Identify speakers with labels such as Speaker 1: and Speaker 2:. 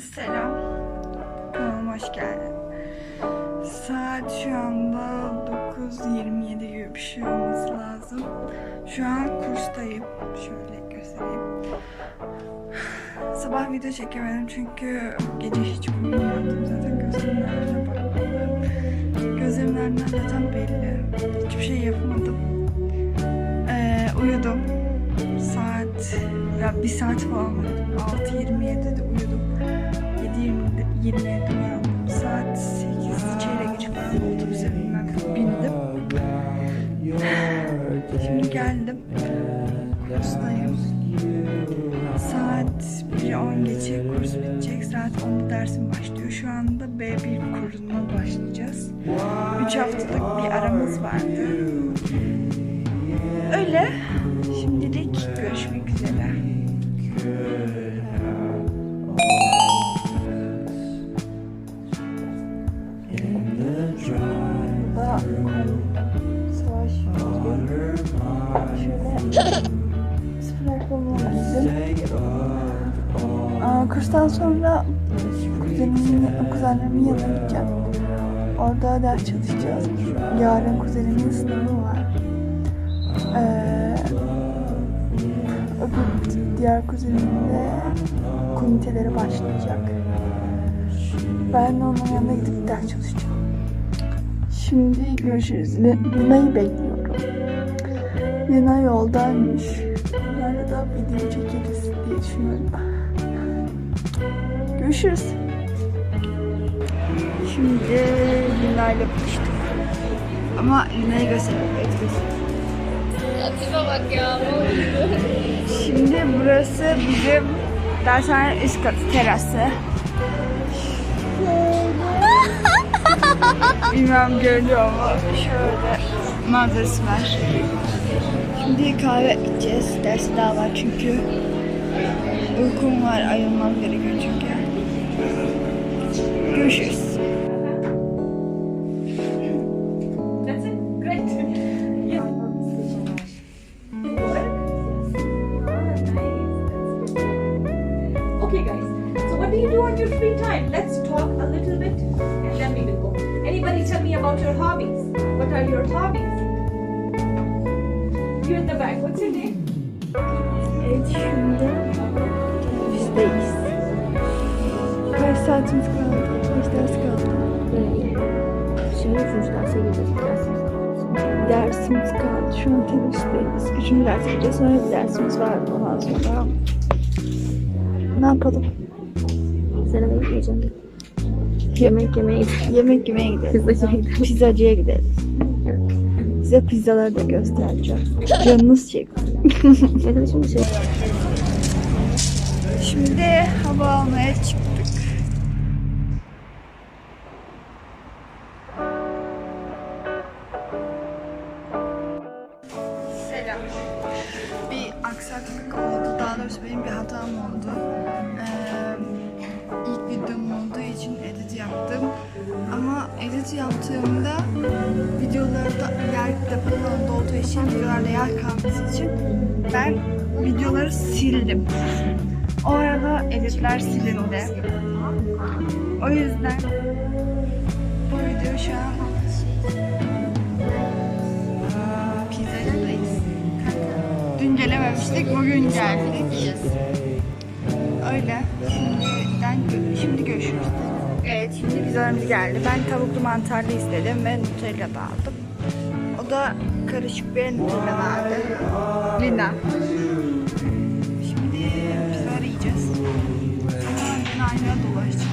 Speaker 1: Selam. Kanalıma hoş geldin. Saat şu anda 9.27 gibi bir şey olması lazım. Şu an kurstayım. Şöyle göstereyim. Sabah video çekemedim çünkü gece hiç uyuyamadım. Zaten gözümün önüne bakmadım. Gözümün zaten belli. Hiçbir şey yapmadım. Ee, uyudum. Saat ya bir saat falan uyudum. 6.27'de uyudum. 7.20'de 27'de uyandım. Saat 8 çeyrek geçe falan otobüse. Bindim. Şimdi geldim. Kurstayım. Saat 1'e 10 geçe kurs bitecek. Saat 10'da dersim başlıyor. Şu anda B1 kursuna başlayacağız. 3 haftalık bir aramız vardı. Öyle. Aa, kurstan sonra kuzenimin, kuzenlerimin yanına gideceğim. Orada ders çalışacağız. Yarın kuzenimin sınavı var. Ee, diğer kuzenimin de komiteleri başlayacak. Ben de onun yanına gidip ders çalışacağım. Şimdi görüşürüz. Lina'yı bekliyorum. Lina yoldaymış. Onlarla da video çekeriz diye düşünüyorum. Görüşürüz. Şimdi Lina ile buluştuk. Ama Lina'yı göstermeyiz.
Speaker 2: Tipe bak ya.
Speaker 1: Şimdi burası bizim dershanenin üst katı terası. Bilmem görünüyor mu? Şöyle manzarası var. Şimdi kahve içeceğiz. Dersi daha var çünkü. Uykum var. Ayılmam gerekiyor çünkü. Görüşürüz.
Speaker 2: That's it. Great. Yeah. Okay, guys. So, what do you do on your free time? Let's talk a little bit, and then we will go. Anybody tell me about your hobbies? What are your hobbies? You in the back. What's your name?
Speaker 1: Evet şimdi bizdeyiz. Kaç saatimiz kaldı? Kaç ders kaldı?
Speaker 3: Şimdi üçüncü derse gireceğiz. Dersimiz
Speaker 1: Dersimiz kaldı. Şu an teneffüsteyiz. Üçüncü ders gideceğiz. Sonra bir dersimiz var. Ondan sonra ne yapalım?
Speaker 3: Sen eve gitmeyeceğim. Yemek yemeye gidelim.
Speaker 1: Yemek yemeye gidelim.
Speaker 3: Pizzacıya gidelim.
Speaker 1: Size pizzaları da göstereceğim. Canınız çekti.
Speaker 3: Şimdi şey.
Speaker 1: Şimdi hava almaya çıktık. Selam. Bir aksaklık oldu. Daha doğrusu benim bir hatam oldu. Ee, için edit yaptım. Ama edit yaptığımda videolarda yer depolarında olduğu için videolarda yer kalması için ben videoları sildim. O arada editler silindi. O yüzden bu video şu an. Dün gelememiştik, bugün geldik. Öyle. Pizzalarımız geldi. Ben tavuklu mantarlı istedim ve Nutella da aldım. O da karışık bir Nutella vardı. Lina. Şimdi pizzaları yiyeceğiz. Sonra yine aynaya dolaşacağız.